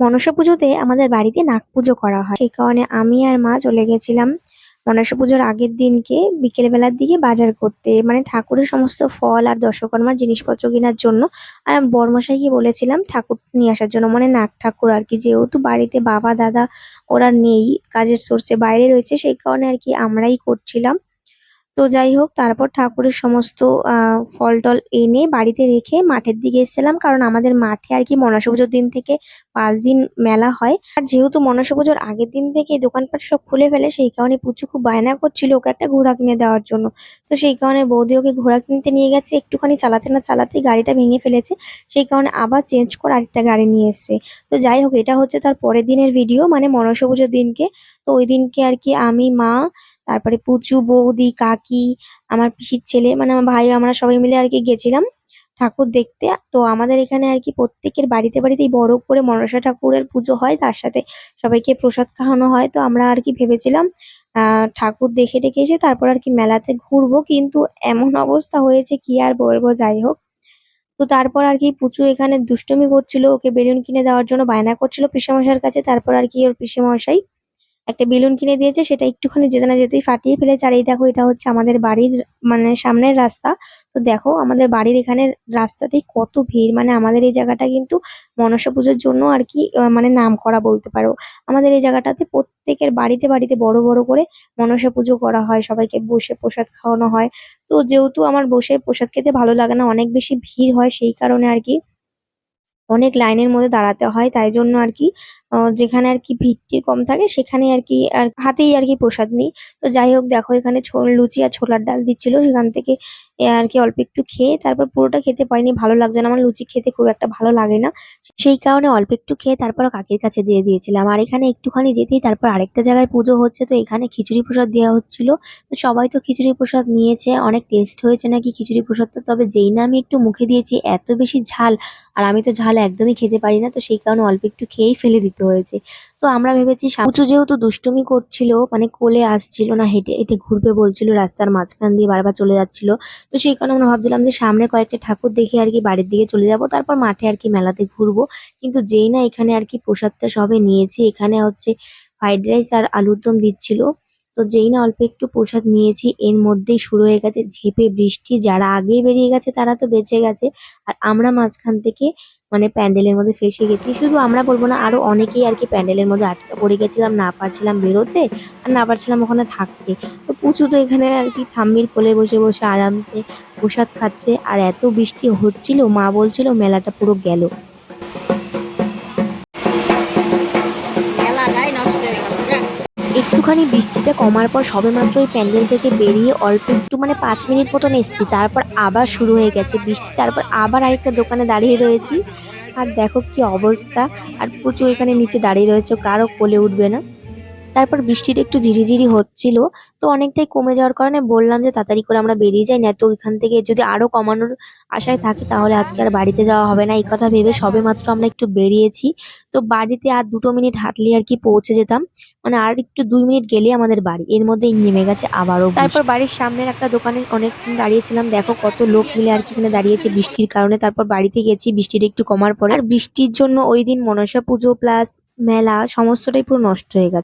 মনসা পুজোতে আমাদের বাড়িতে নাগ পুজো করা হয়। সেই কারণে আমি আর মা চলে গেছিলাম মনসা পুজোর আগের দিনকে বিকেল বেলার দিকে বাজার করতে। মানে ঠাকুরের সমস্ত ফল আর দশকর্মার জিনিসপত্র কেনার জন্য আর বরমশাইকে বলেছিলাম ঠাকুর নিয়ে আসার জন্য। মানে নাগ ঠাকুর আর কি, যেহেতু বাড়িতে বাবা, দাদা ওরা নেই, কাজের সোর্সে বাইরে রয়েছে, সেই কারণে আর কি আমরাই করছিলাম। তো যাই হোক, তারপর ঠাকুরের সমস্ত ফল টল এনে বাড়িতে রেখে মাঠের দিকে এসেছিলাম। কারণ আমাদের মাঠে আর কি মনসা পুজোর দিন থেকে পাঁচ দিন মেলা হয়। আর যেহেতু মনসা পুজোর আগের দিন থেকে দোকানপাট সব খুলে ফেলে, সেই কারণে পুচু খুব বায়না করছিল ওকে একটা ঘোড়া কিনে দেওয়ার জন্য। তো সেই কারণে বৌদি ওকে ঘোড়া কিনতে নিয়ে গেছে, একটুখানি চালাতে না চালাতেই গাড়িটা ভেঙে ফেলেছে। সেই কারণে আবার চেঞ্জ করে আরেকটা গাড়ি নিয়ে এসছে। তো যাই হোক, এটা হচ্ছে তার পরের দিনের ভিডিও মানে মনসা পুজোর দিনকে। তো ওই দিনকে আর কি আমি, মা তারপরে পুচু, বৌদি, কাকি, আমার পিসির ছেলে মানে আমার ভাই, আমরা সবাই মিলে আর কি গেছিলাম ঠাকুর দেখতে। তো আমাদের এখানে আর কি প্রত্যেকের বাড়িতে বাড়িতেই বড় করে মনসা ঠাকুরের পুজো হয়, তার সাথে সবাইকে প্রসাদ খাওয়ানো হয়। তো আমরা আর কি ভেবেছিলাম ঠাকুর দেখে টেকে এসে তারপর আর কি মেলাতে ঘুরবো, কিন্তু এমন অবস্থা হয়েছে কি আর বলব, যাই হোক। তো তারপর আর কি পুচু এখানে দুষ্টুমি করছিল, ওকে বেলুন কিনে দেওয়ার জন্য বায়না করছিল পিসেমশাইয়ের কাছে, তারপর আর কি ওর পিসেমশাই একটা বেলুন কিনে দিয়েছে, সেটা একটুখানি যেতে না যেতেই ফাটিয়ে ফেলেছে। আর এই দেখো, এটা হচ্ছে আমাদের বাড়ির মানে সামনের রাস্তা। তো দেখো, আমাদের বাড়ির এখানে রাস্তাতেই কত ভিড়। মানে আমাদের এই জায়গাটা কিন্তু মনসা পুজোর জন্য আর কি মানে নাম করা বলতে পারো। আমাদের এই জায়গাটাতে প্রত্যেকের বাড়িতে বাড়িতে বড় বড় করে মনসা পুজো করা হয়। সবাইকে বসে প্রসাদ খাওয়ানো হয়। তো যেহেতু আমার বসে প্রসাদ খেতে ভালো লাগে না, অনেক বেশি ভিড় হয় সেই কারণে আর কি। অনেক লাইনের মধ্যে দাঁড়াতে হয়, তাই জন্য আর কি যেখানে আর কি ভিড় কম থাকে সেখানে আর কি, আর হাতেই আর কি প্রসাদ নিই। তো যাই হোক, দেখো এখানে লুচি আর ছোলার ডাল দিচ্ছিল, সেখান থেকে আর কি অল্প একটু খেয়ে তারপর পুরোটা খেতে পারিনি, ভালো লাগছে না, আমার লুচি খেতে খুব একটা ভালো লাগে না। সেই কারণে অল্প একটু খেয়ে তারপর কাকির কাছে দিয়ে দিয়েছিলাম। আর এখানে একটুখানি যেতেই তারপর আরেকটা জায়গায় পুজো হচ্ছে, তো এখানে খিচুড়ি প্রসাদ দেওয়া হচ্ছিল। তো সবাই তো খিচুড়ি প্রসাদ নিয়েছে, অনেক টেস্ট হয়েছে নাকি খিচুড়ি প্রসাদটা তবে যেই না আমি একটু মুখে দিয়েছি, এত বেশি ঝাল, আর আমি তো ঝাল একদমই খেতে পারি না, তো সেই কারণে অল্প একটু খেয়েই ফেলে দিতে হয়েছে। তো আমরা ভেবেছি উঁচু যেহেতু দুষ্টুমি করছিল মানে কোলে আসছিল না, হেঁটে হেঁটে ঘুরবে বলছিল, রাস্তার মাঝখান দিয়ে বারবার চলে যাচ্ছিল। তো সেই কারণে আমরা ভাবছিলাম যে সামনে কয়েকটা ঠাকুর দেখে আর কি বাড়ির দিকে চলে যাব, তারপর মাঠে আর কি মেলাতে ঘুরবো। কিন্তু যেই না এখানে আর কি প্রসাদটা সবে নিয়েছি, এখানে হচ্ছে ফ্রাইড রাইস আর আলুর দম দিচ্ছিল। তো যেই না অল্প একটু প্রসাদ নিয়েছি, এর মধ্যেই শুরু হয়ে গেছে ঝেপে বৃষ্টি। যারা আগেই বেরিয়ে গেছে তারা তো বেঁচে গেছে। আর আমরা মাঝখান থেকে মানে প্যান্ডেলের মধ্যে ফেসে গেছি। শুধু আমরা বলব না, আরও অনেকেই আর কি প্যান্ডেলের মধ্যে আটকা পড়ে গেছিলাম, না পারছিলাম বেরোতে আর না পারছিলাম ওখানে থাকতে। তো পুচু তো এখানে আর কি ঠাম্মির কোলে বসে বসে আরামসে প্রসাদ খাচ্ছে। আর এত বৃষ্টি হচ্ছিল, মা বলছিল মেলাটা পুরো গেল। একটুখানি বৃষ্টিটা কমার পর সবেমাত্র ওই প্যান্ডেল থেকে বেরিয়ে অল্প একটু মানে পাঁচ মিনিট মতন এসছি। তারপর আবার শুরু হয়ে গেছে বৃষ্টি। তারপর আবার আরেকটা দোকানে দাঁড়িয়ে রয়েছি। আর দেখো কি অবস্থা। আর প্রচুর এখানে নিচে দাঁড়িয়ে রয়েছে। কারও কোলে উঠবে না। তারপর বৃষ্টিটা একটু ঝিরিঝিরি হচ্ছিল, তো অনেকটাই কমে যাওয়ার কারণে বললাম যে তাড়াতাড়ি করে আমরা বেরিয়ে যাই না তো এখান থেকে যদি আরও কমানোর আশায় থাকি তাহলে আজকে আর বাড়িতে যাওয়া হবে না, এই কথা ভেবে সবে মাত্র আমরা একটু বেরিয়েছি। তো বাড়িতে আর দুটো মিনিট হাঁটলে আর কি পৌঁছে যেতাম মানে আর একটু দুই মিনিট গেলে আমাদের বাড়ি, এর মধ্যেই নেমে গেছে আবারও তারপর বাড়ির সামনের একটা দোকানে অনেকক্ষণ দাঁড়িয়েছিলাম, দেখো কত লোক মিলে আর কি এখানে দাঁড়িয়েছে বৃষ্টির কারণে, তারপর বাড়িতে গেছি, বৃষ্টিটা একটু কমার পরে। আর বৃষ্টির জন্য ওই দিন মনসা পুজো প্লাস মেলা, সমস্তটাই পুরো নষ্ট হয়ে গেছে।